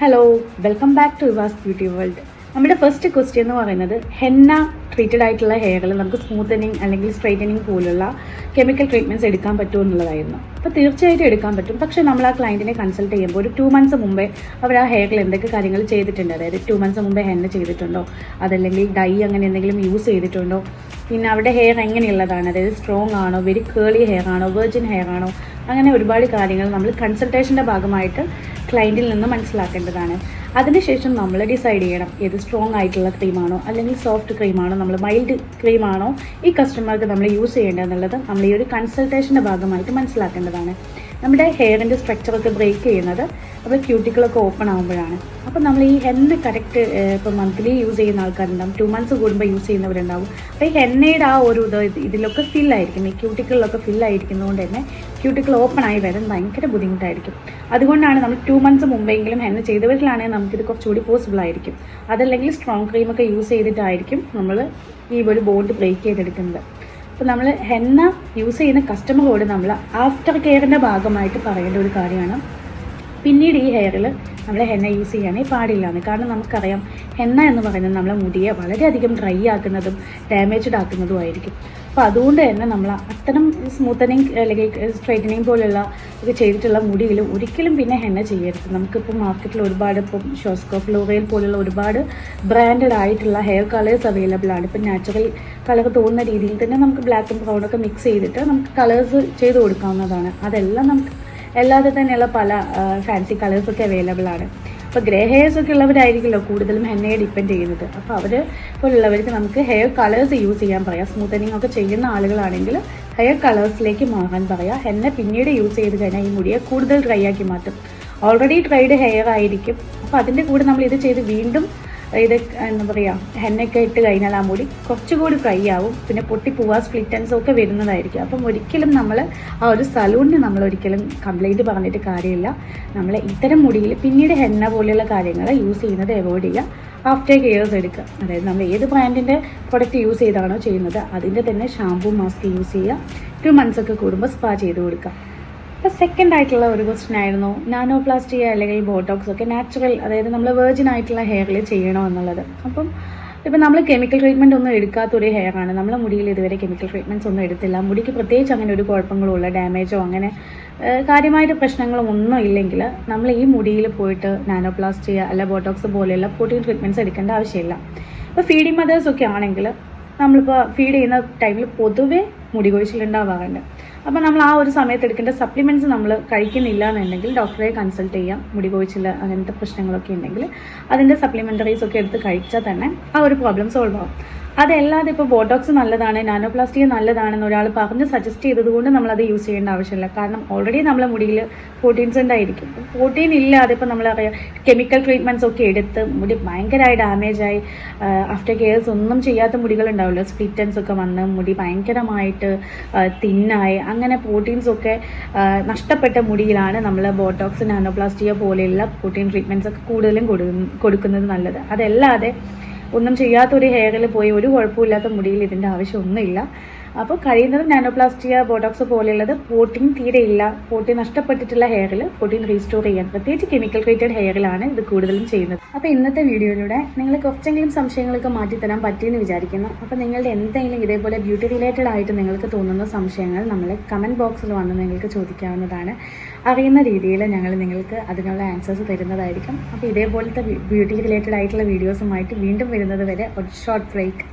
Hello welcome back to Eva's beauty world നമ്മുടെ first question എന്ന് പറയുന്നത് ഹെന്ന ട്രീറ്റഡ് ആയിട്ടുള്ള ഹെയറിൽ നമുക്ക് സ്മൂത്തനിങ് അല്ലെങ്കിൽ സ്ട്രൈറ്റനിങ് പോലുള്ള കെമിക്കൽ ട്രീറ്റ്മെന്റ്സ് എടുക്കാൻ പറ്റുമോ എന്നുള്ളതായിരുന്നു. അപ്പോൾ തീർച്ചയായിട്ടും എടുക്കാൻ പറ്റും. പക്ഷേ നമ്മൾ ആ ക്ലയന്റിനെ കൺസൾട്ട് ചെയ്യുമ്പോൾ ഒരു ടു മന്ത്സ് മുമ്പേ അവർ ആ ഹെയറിൽ എന്തൊക്കെ കാര്യങ്ങൾ ചെയ്തിട്ടുണ്ട്. അതായത് ടു മന്ത്സ് മുമ്പേ ഹെന്ന ചെയ്തിട്ടുണ്ടോ? അതല്ലെങ്കിൽ ഡൈ അങ്ങനെ എന്തെങ്കിലും യൂസ് ചെയ്തിട്ടുണ്ടോ? പിന്നെ അവരുടെ ഹെയർ എങ്ങനെയുള്ളതാണ്? അതായത് സ്ട്രോങ് ആണോ? വെരി കേളി ഹെയർ ആണോ? വെർജിൻ ഹെയർ ആണോ? അങ്ങനെ ഒരുപാട് കാര്യങ്ങൾ നമ്മൾ കൺസൾട്ടേഷന്റെ ഭാഗമായിട്ട് ക്ലയന്റിൽ നിന്ന് മനസ്സിലാക്കേണ്ടതാണ്. അതിനുശേഷം നമ്മൾ ഡിസൈഡ് ചെയ്യണം ഏത് സ്ട്രോങ് ആയിട്ടുള്ള ക്രീമാണോ അല്ലെങ്കിൽ സോഫ്റ്റ് ക്രീമാണോ നമ്മൾ മൈൽഡ് ക്രീമാണോ ഈ കസ്റ്റമർക്ക് നമ്മൾ യൂസ് ചെയ്യേണ്ടതെന്നുള്ളത് നമ്മൾ ഈ ഒരു കൺസൾട്ടേഷന്റെ ഭാഗമായിട്ട് മനസ്സിലാക്കേണ്ടതാണ് നമ്മുടെ ഹെയറിന്റെ സ്ട്രക്ചറൊക്കെ ബ്രേക്ക് ചെയ്യുന്നത്. അപ്പോൾ ക്യൂട്ടിക്കളൊക്കെ ഓപ്പൺ ആകുമ്പോഴാണ് അപ്പോൾ നമ്മൾ ഈ ഹെന്ന കറക്റ്റ് ഇപ്പോൾ മന്ത്ലി യൂസ് ചെയ്യുന്ന ആൾക്കാരുണ്ടാവും. ടു മന്ത്സ് കൂടുമ്പോൾ യൂസ് ചെയ്യുന്നവരുണ്ടാവും. അപ്പോൾ ഈ ഹെന്നയുടെ ആ ഒരു ഇത് ഇത് ഇതിലൊക്കെ ഫില്ലായിരിക്കും ഈ ഫിൽ ഫില്ലായിരിക്കുന്നതുകൊണ്ട് തന്നെ ക്യൂട്ടിക്കൾ ഓപ്പൺ ആയി വരാൻ ഭയങ്കര ബുദ്ധിമുട്ടായിരിക്കും. അതുകൊണ്ടാണ് നമ്മൾ ടു മന്ത്സ് മുമ്പെങ്കിലും ഹെന്ന ചെയ്തവരിലാണെങ്കിൽ നമുക്കിത് കുറച്ചുകൂടി പോസിബിൾ ആയിരിക്കും. അതല്ലെങ്കിൽ സ്ട്രോങ് ക്രീമൊക്കെ യൂസ് ചെയ്തിട്ടായിരിക്കും നമ്മൾ ഈ ഒരു ബോണ്ട് ബ്രേക്ക് ചെയ്തെടുക്കുന്നത്. അപ്പോൾ നമ്മൾ ഹെന്ന യൂസ് ചെയ്യുന്ന കസ്റ്റമറോട് നമ്മൾ ആഫ്റ്റർ കെയറിന്റെ ഭാഗമായിട്ട് പറയേണ്ട ഒരു കാര്യമാണ്. പിന്നീട് ഈ ഹെയറിൽ നമ്മൾ ഹെന്ന യൂസ് ചെയ്യാനേ പാടില്ലാന്ന്. കാരണം നമുക്കറിയാം ഹെന്ന എന്ന് പറയുന്നത് നമ്മളെ മുടിയെ വളരെയധികം ഡ്രൈ ആക്കുന്നതും ഡാമേജ്ഡ് ആക്കുന്നതും ആയിരിക്കും. അപ്പോൾ അതുകൊണ്ട് തന്നെ നമ്മൾ അത്തരം സ്മൂത്തനിങ് അല്ലെങ്കിൽ സ്ട്രൈറ്റനിങ് പോലുള്ള ഇത് ചെയ്തിട്ടുള്ള മുടിയിൽ ഒരിക്കലും പിന്നെ ഹെന്ന ചെയ്യരുത്. നമുക്കിപ്പോൾ മാർക്കറ്റിൽ ഒരുപാട് ഇപ്പം ഷോസ്കോ ഫ്ലോറയിൽ പോലുള്ള ഒരുപാട് ബ്രാൻഡഡ് ആയിട്ടുള്ള ഹെയർ കളേഴ്സ് അവൈലബിൾ ആണ്. ഇപ്പം നാച്ചുറൽ കളർ തോന്നുന്ന രീതിയിൽ തന്നെ നമുക്ക് ബ്ലാക്കും ബ്രൗണൊക്കെ മിക്സ് ചെയ്തിട്ട് നമുക്ക് കളേഴ്സ് ചെയ്ത് കൊടുക്കാവുന്നതാണ്. അതെല്ലാം നമുക്ക് അല്ലാതെ തന്നെയുള്ള പല ഫാൻസി കളേഴ്സൊക്കെ അവൈലബിൾ ആണ്. അപ്പോൾ ഗ്രേ ഹെയർസ് ഒക്കെ ഉള്ളവരായിരിക്കുമല്ലോ കൂടുതലും ഹെന്നയെ ഡിപ്പെൻഡ് ചെയ്യുന്നത്. അപ്പോൾ അവർ പോലുള്ളവർക്ക് നമുക്ക് ഹെയർ കളേഴ്സ് യൂസ് ചെയ്യാൻ പറയാം. സ്മൂത്തനിങ് ഒക്കെ ചെയ്യുന്ന ആളുകളാണെങ്കിൽ ഹെയർ കളേഴ്സിലേക്ക് മാറാൻ പറയാം. ഹെന്ന പിന്നീട് യൂസ് ചെയ്ത് കഴിഞ്ഞാൽ ഈ മുടിയെ കൂടുതൽ ഡ്രൈ ആക്കി മാറ്റും. ഓൾറെഡി ഡ്രൈഡ് ഹെയർ ആയിരിക്കും. അപ്പോൾ അതിന്റെ കൂടെ നമ്മൾ ഇത് ചെയ്ത് വീണ്ടും ഇത് എന്താ പറയുക ഹെന്നൊക്കെ ഇട്ട് കഴിഞ്ഞാൽ ആ മുടി കുറച്ചുകൂടി ഫ്രൈ ആവും. പിന്നെ പൊട്ടി പോവാ സ്പ്ലിറ്റൻസും ഒക്കെ വരുന്നതായിരിക്കും. അപ്പം ഒരിക്കലും നമ്മൾ ആ ഒരു സലൂണിന് നമ്മൾ ഒരിക്കലും കംപ്ലൈന്റ് പറഞ്ഞിട്ട് കാര്യമില്ല. നമ്മൾ ഇത്തരം മുടിയിൽ പിന്നീട് ഹെന്ന പോലെയുള്ള കാര്യങ്ങൾ യൂസ് ചെയ്യുന്നത് അവോയ്ഡ് ചെയ്യുക. ആഫ്റ്റർ കെയേഴ്സ് എടുക്കുക. അതായത് നമ്മൾ ഏത് ബ്രാൻഡിന്റെ പ്രൊഡക്റ്റ് യൂസ് ചെയ്താണോ ചെയ്യുന്നത് അതിന്റെ തന്നെ ഷാമ്പൂ മാസ്ക് യൂസ് ചെയ്യുക. ടു മന്ത്സ് ഒക്കെ കൂടുമ്പോൾ സ്പാ ചെയ്ത് കൊടുക്കുക. അപ്പോൾ സെക്കൻഡ് ആയിട്ടുള്ള ഒരു ക്വസ്റ്റ്യൻ ആയിരുന്നു. നാനോപ്ലാസ്റ്റി അല്ലെങ്കിൽ ബോട്ടോക്സ് ഒക്കെ നാച്ചുറൽ അതായത് നമ്മൾ വെർജിൻ ആയിട്ടുള്ള ഹെയറിൽ ചെയ്യണോ എന്നുള്ളത്. അപ്പം ഇപ്പം നമ്മൾ കെമിക്കൽ ട്രീറ്റ്മെന്റ് ഒന്നും എടുക്കാത്തൊരു ഹെയർ ആണ്. നമ്മളെ മുടിയിൽ ഇതുവരെ കെമിക്കൽ ട്രീറ്റ്മെന്റ്സ് ഒന്നും എടുത്തില്ല. മുടിക്ക് പ്രത്യേകിച്ച് അങ്ങനെ ഒരു കുഴപ്പങ്ങളോ ഉള്ള ഡാമേജോ അങ്ങനെ കാര്യമായിട്ട് പ്രശ്നങ്ങളും ഒന്നും ഇല്ലെങ്കിൽ നമ്മൾ ഈ മുടിയിൽ പോയിട്ട് നാനോപ്ലാസ്റ്റി അല്ല ബോട്ടോക്സ് പോലെയുള്ള പ്രോട്ടീൻ ട്രീറ്റ്മെന്റ്സ് എടുക്കേണ്ട ആവശ്യമില്ല. ഇപ്പോൾ ഫീഡിങ് മദേഴ്സ് ഒക്കെ ആണെങ്കിൽ നമ്മളിപ്പോൾ ഫീഡ് ചെയ്യുന്ന ടൈമിൽ പൊതുവേ മുടി കൊഴിച്ചിലുണ്ടാവാറുണ്ട് അപ്പോൾ നമ്മൾ ആ ഒരു സമയത്ത് എടുക്കേണ്ട സപ്ലിമെന്റ്സ് നമ്മൾ കഴിക്കുന്നില്ല എന്നുണ്ടെങ്കിൽ ഡോക്ടറെ കൺസൾട്ട് ചെയ്യാം. മുടി കൊഴിച്ചിൽ അങ്ങനത്തെ പ്രശ്നങ്ങളൊക്കെ ഉണ്ടെങ്കിൽ അതിന്റെ സപ്ലിമെന്ററീസ് ഒക്കെ എടുത്ത് കഴിച്ചാൽ തന്നെ ആ ഒരു പ്രോബ്ലം സോൾവ് ആവും. അതല്ലാതെ ഇപ്പോൾ ബോട്ടോക്സ് നല്ലതാണ് നാനോപ്ലാസ്റ്റിക് നല്ലതാണെന്ന് ഒരാൾ പറഞ്ഞ് സജസ്റ്റ് ചെയ്തതുകൊണ്ട് നമ്മളത് യൂസ് ചെയ്യേണ്ട ആവശ്യമില്ല. കാരണം ഓൾറെഡി നമ്മളെ മുടിയിൽ പ്രോട്ടീൻസ് ഉണ്ടായിരിക്കും. പ്രോട്ടീൻ ഇല്ലാതെ ഇപ്പോൾ നമ്മളറിയാം കെമിക്കൽ ട്രീറ്റ്മെന്റ്സ് ഒക്കെ എടുത്ത് മുടി ഭയങ്കരമായി ഡാമേജായി ആഫ്റ്റർ കെയർസ് ഒന്നും ചെയ്യാത്ത മുടികളുണ്ടാവുമല്ലോ സ്പ്ലിറ്റൻസ് ഒക്കെ വന്ന് മുടി ഭയങ്കരമായിട്ട് തിന്നായി അങ്ങനെ പ്രോട്ടീൻസ് ഒക്കെ നഷ്ടപ്പെട്ട മുടിയിലാണ് നമ്മൾ ബോട്ടോക്സ് നാനോപ്ലാസ്റ്റിയ പോലെയുള്ള പ്രോട്ടീൻ ട്രീറ്റ്മെന്റ്സ് ഒക്കെ കൂടുതലും കൊടുക്കുന്നത് നല്ലത്. അതല്ലാതെ ഒന്നും ചെയ്യാത്തൊരു ഹെയറിൽ പോയി ഒരു കുഴപ്പമില്ലാത്ത മുടിയിൽ ഇതിന്റെ ആവശ്യമൊന്നുമില്ല. അപ്പോൾ കഴിയുന്നതും നാനോപ്ലാസ്റ്റിയ ബോട്ടോക്സ് പോലെയുള്ളത് പ്രോട്ടീൻ തീരെ ഇല്ല. പ്രോട്ടീൻ നഷ്ടപ്പെട്ടിട്ടുള്ള ഹെയറിൽ പ്രോട്ടീൻ റീസ്റ്റോർ ചെയ്യാൻ പ്രത്യേകിച്ച് കെമിക്കൽ ട്രീറ്റഡ് ഹെയറിലാണ് ഇത് കൂടുതലും ചെയ്യുന്നത്. അപ്പോൾ ഇന്നത്തെ വീഡിയോയിലൂടെ നിങ്ങൾ കുറച്ചെങ്കിലും സംശയങ്ങളൊക്കെ മാറ്റിത്തരാൻ പറ്റിയെന്ന് വിചാരിക്കുന്നു. അപ്പോൾ നിങ്ങളുടെ എന്തെങ്കിലും ഇതേപോലെ ബ്യൂട്ടി റിലേറ്റഡ് ആയിട്ട് നിങ്ങൾക്ക് തോന്നുന്ന സംശയങ്ങൾ നമ്മളെ കമന്റ് ബോക്സിൽ വന്ന് നിങ്ങൾക്ക് ചോദിക്കാവുന്നതാണ്. അറിയുന്ന രീതിയിൽ ഞങ്ങൾ നിങ്ങൾക്ക് അതിനുള്ള ആൻസേഴ്സ് തരുന്നതായിരിക്കും. അപ്പോൾ ഇതേപോലത്തെ ബ്യൂട്ടി റിലേറ്റഡ് ആയിട്ടുള്ള വീഡിയോസുമായിട്ട് വീണ്ടും വരുന്നത് വരെ ഒരു ഷോർട്ട് ബ്രേക്ക്